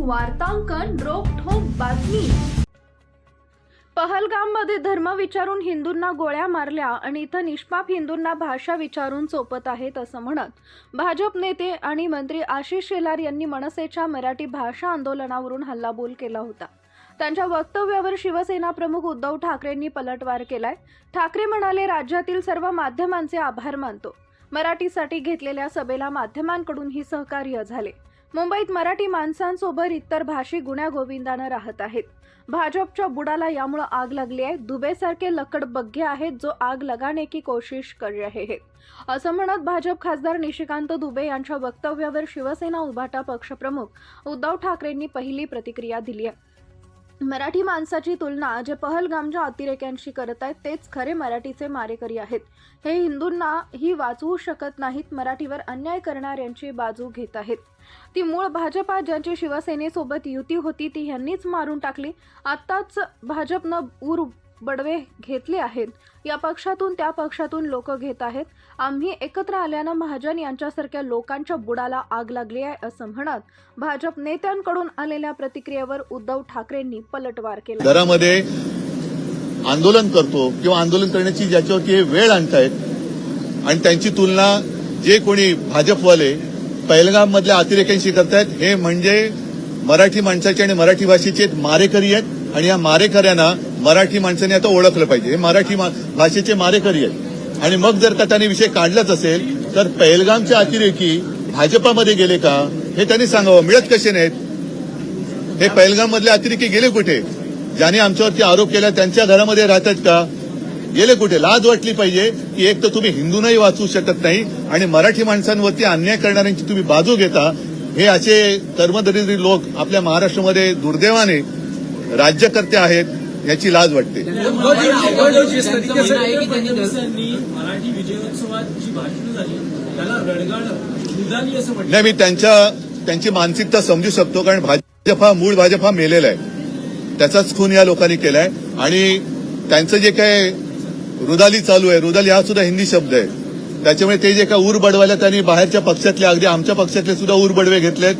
वार्तांकन रोखोक बातमी. पहलगाममध्ये धर्म विचारून हिंदूंना गोळ्या मारल्या आणि इथं निष्पाप हिंदूंना भाषा विचारून चोपत आहेत असं म्हणत भाजप नेते आणि मंत्री आशिष शेलार यांनी मनसेच्या मराठी भाषा आंदोलनावरून हल्लाबोल केला होता. त्यांच्या वक्तव्यावर शिवसेना प्रमुख उद्धव ठाकरेंनी पलटवार केलाय. ठाकरे म्हणाले राज्यातील सर्व माध्यमांचे आभार मानतो. मराठीसाठी घेतलेल्या सभेला माध्यमांकडूनही सहकार्य झाले. मुंबईत मराठी माणसांसोबत इतर भाषिक गुण्यागोविंदानं राहत आहेत. भाजपच्या बुडाला यामुळे आग लागली आहे. दुबेसारखे लकड बग्घे आहेत जो आग लगाने की कोशिश कर रहे हैं असं म्हणत भाजप खासदार निशिकांत दुबे यांच्या वक्तव्यावर शिवसेना उभाटा पक्षप्रमुख उद्धव ठाकरेंनी पहिली प्रतिक्रिया दिली आहे. मराठी माणसाची तुलना जे पहलगामच्या अतिरेक्यांशी करत आहेत तेच खरे मराठीचे मारेकरी आहेत. हे हिंदूंना ही वाचवू शकत नाहीत मराठीवर अन्याय करणाऱ्यांची बाजू घेत आहेत. ती मूळ भाजपा ज्यांची शिवसेनेसोबत युती होती ती ह्यांनीच मारून टाकली. आत्ताच भाजपनं ऊर बडवे घेतले आहेत. या पक्षातून त्या पक्षातून लोक घेत आहेत. आम्ही एकत्र आल्यानं महाजन यांच्यासारख्या लोकांच्या बुडाला आग लागली आहे असं म्हणत भाजप नेत्यांकडून आलेल्या प्रतिक्रियेवर उद्धव ठाकरेंनी पलटवार केला. घरामध्ये आंदोलन करतो किंवा आंदोलन करण्याची ज्याच्यावरती हे वेळ आणतायत आणि त्यांची तुलना जे कोणी भाजपवाले पहिलगाम मधल्या अतिरेक्यांशी करतायत हे म्हणजे मराठी माणसाचे आणि मराठी भाषेचे मारेकरी आहेत. आणि या मारेकऱ्यांना मराठी माणसाने आता ओळखलं पाहिजे. हे मराठी मा- भाषेचे मारेकरी आहेत. आणि मग जर का विषय काढलाच असेल तर पहिलगामचे अतिरेकी भाजपामध्ये गेले का? हे त्यांनी सांगावं. मिळत कसे नाहीत? हे पहलगाम मधले अतिरेकी गेले कुठे? ज्याने आमच्यावरती आरोप केला त्यांच्या घरामध्ये राहतात का? गेले कुठे? लाज वाटली पाहिजे की एक तर तुम्ही हिंदूंनाही वाचू शकत नाही आणि मराठी माणसांवरती अन्याय करणाऱ्यांची तुम्ही बाजू घेता. हे असे कर्मदरिद्री लोक आपल्या महाराष्ट्रामध्ये दुर्दैवाने राज्यकर्ते आहेत. याची लाज वाटते. मराठी विजयोत्सवात नाही मी त्यांच्या त्यांची मानसिकता समजू शकतो कारण भाजप हा मूळ भाजप हा मेलेला आहे. त्याचाच खून या लोकांनी केलाय. आणि त्यांचं जे काय रुदाली चालू आहे रुदाली हा सुद्धा हिंदी शब्द आहे. त्याच्यामुळे ते जे काय उरबडवायला त्यांनी बाहेरच्या पक्षातले अगदी आमच्या पक्षातले सुद्धा उरबडवे घेतलेत.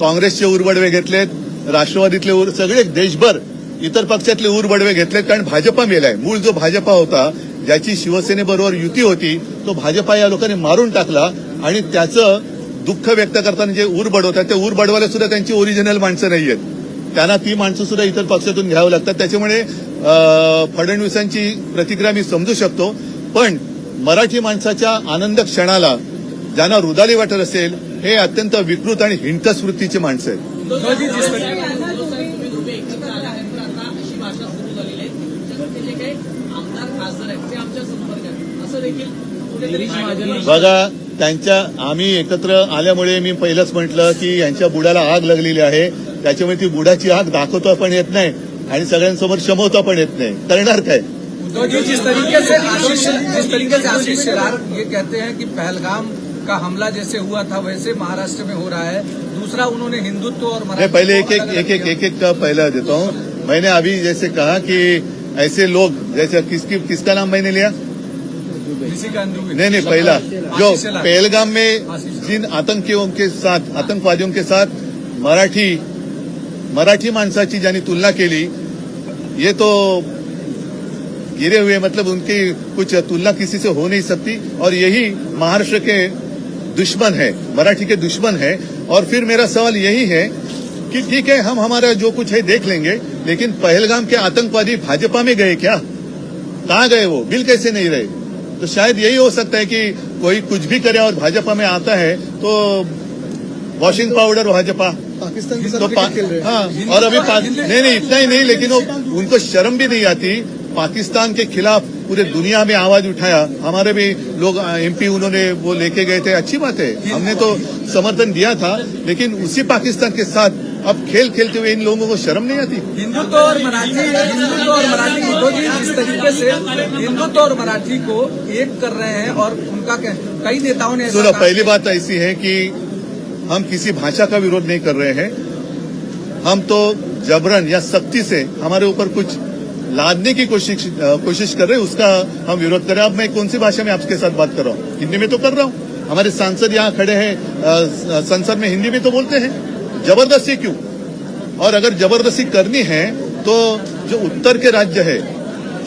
काँग्रेसचे उरबडवे घेतलेत. राष्ट्रवादीतले उर सगळे देशभर इतर पक्षातले उरबडवे घेतलेत कारण भाजपा मेलाय. मूळ जो भाजपा होता ज्याची शिवसेनेबरोबर युती होती तो भाजपा या लोकांनी मारून टाकला आणि त्याचं दुःख व्यक्त करताना जे ऊर बडवतात ते ऊर बडवायला सुद्धा त्यांची ओरिजिनल माणसं नाही आहेत त्यांना ती माणसं सुद्धा इतर पक्षातून घ्यावं लागतात. त्याच्यामुळे फडणवीसांची प्रतिक्रिया मी समजू शकतो. पण मराठी माणसाच्या आनंद क्षणाला ज्यांना रुदाली वाटत असेल हे अत्यंत विकृत आणि हिंटस वृत्तीची माणसं आहेत. बघा त्यांच्या आम्ही एकत्र आल्यामुळे मी पहिलंच म्हटलं की यांच्या बुडाला आग लागलेली आहे. त्याच्यामुळे ती बुडाची आग दाखवता पण येत नाही आणि सगळ्यांसमोर शमवता पण येत नाही. करणार काय? उद्धवजी जिस तरीके से आशीष जिस तरीके से आशीष शेलार ये कहते हैं कि पहलगाम का हमला जैसे हुआ था वैसे महाराष्ट्र में हो रहा है। दूसरा उन्होंने हिंदुत्व और मैं पहले एक को एक एक एक। एक एक का पहला देता हूँ। मैंने अभी जैसे कहा कि ऐसे लोग जैसे किसकी किसका नाम मैंने लिया? का नहीं नहीं पहला। जो पहलगाम में जिन आतंकियों के साथ आतंकवादियों के साथ मराठी मराठी माणसाची ज्यांनी तुलना केली ये तो गिरे हुए मतलब उनकी कुछ तुलना किसी से हो नहीं सकती और यही महाराष्ट्र के दुश्मन है मराठी के दुश्मन है। और फिर मेरा सवाल यही है कि ठीक है हम हमारा जो कुछ है देख लेंगे लेकिन पहलगाम के आतंकवादी भाजपा में गए क्या? कहाँ गए वो? बिल कैसे नहीं रहे? तो शायद यही हो सकता है कि कोई कुछ भी करे और भाजपा में आता है तो वॉशिंग पाउडर भाजपा। पाकिस्तान के तो पा, खेल रहे हैं हाँ और अभी नहीं नहीं इतना ही नहीं लेकिन वो उनको शर्म भी नहीं आती। पाकिस्तान के खिलाफ पूरे दुनिया में आवाज़ उठाया। हमारे भी लोग एमपी उन्होंने वो लेके गए थे। अच्छी बात है। हमने तो समर्थन दिया था लेकिन उसी पाकिस्तान के साथ अब खेल खेलते हुए इन लोगों को शर्म नहीं आती? हिंदुत्व और मराठी हिंदुत्व और मराठी उद्धवजी जिस तरीके से हिंदुत्व और मराठी को एक कर रहे हैं और उनका कई नेताओं ने सुनो पहली बात ऐसी है कि हम किसी भाषा का विरोध नहीं कर रहे हैं। हम तो जबरन या सख्ती से हमारे ऊपर कुछ लादने की कोशिश कोशिश कर रहे हैं उसका हम विरोध कर रहे हैं। अब मैं कौन सी भाषा में आपके साथ बात कर रहा हूँ? हिंदी में तो कर रहा हूँ। हमारे सांसद यहाँ खड़े हैं संसद में हिंदी में तो बोलते हैं। ज़बरदस्ती क्यों? और अगर ज़बरदस्ती करनी है तो जो उत्तर के राज्य है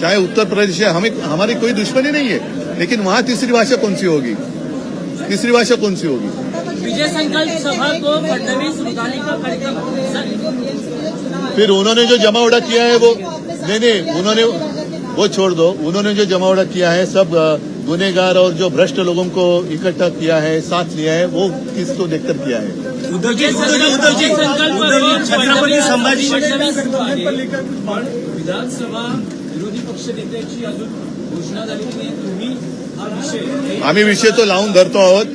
चाहे उत्तर प्रदेश है हमें हमारी कोई दुश्मनी नहीं है लेकिन वहाँ तीसरी भाषा कौन सी होगी? तीसरी भाषा कौन सी होगी? विजय संकल्प सभा को का फिर उन्होंने जो जमावड़ा किया है वो नहीं नहीं उन्होंने वो छोड़ दो उन्होंने जो जमावड़ा किया है सब गुनेगार और जो भ्रष्ट लोगों को इकट्ठा किया है साथ लिया है वो किसको देखकर किया है? उद्धवजी उद्धवजी उद्धवजी संकल्प छत्रपती संभाजी विधानसभा विरोधी अजून घोषणा झालेली नाही. तुम्ही विषय आम्ही विषय तो लावून धरतो आहोत.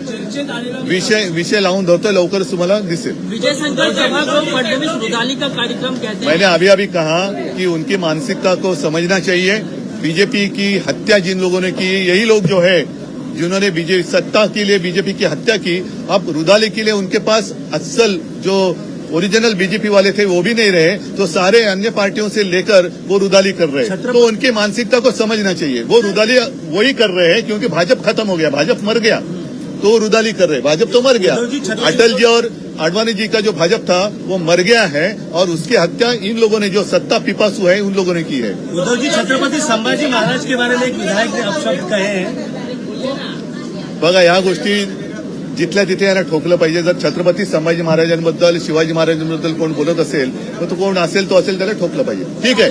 विषय विषय लावून धरतो लवकरच तुम्हाला दिसेल. विजय संकल्प सभा को फडणवीस रुदाली का कार्यक्रम कहते हैं मैंने अभी अभी कहा कि उनकी मानसिकता को समझना चाहिए बीजेपी की हत्या जिन लोगों ने की यही लोग जो है जिन्होंने बीजेपी सत्ता के लिए बीजेपी की हत्या की अब रुदाली के लिए उनके पास असल जो ओरिजिनल बीजेपी वाले थे वो भी नहीं रहे तो सारे अन्य पार्टियों से लेकर वो रुदाली कर रहे हैं। तो उनकी मानसिकता को समझना चाहिए। वो रुदाली वही कर रहे हैं क्योंकि भाजपा खत्म हो गया भाजपा मर गया। तो रुदाली कर रहे भाजपा तो मर गया। अटल जी और आडवाणी जी का जो भाजपा था वो मर गया है और उसकी हत्या इन लोगों ने जो सत्ता पिपासु है उन लोगों ने की है। उद्धव जी छत्रपति संभाजी महाराज के बारे में एक विधायक ने अपशब्द कहे हैं। बघा या गोष्टी जिथल्या तिथे यांना ठोकलं पाहिजे. जर छत्रपती संभाजी महाराजांबद्दल शिवाजी महाराजांबद्दल कोण बोलत असेल तर तो कोण असेल तो असेल त्याला ठोकलं पाहिजे. ठीक आहे?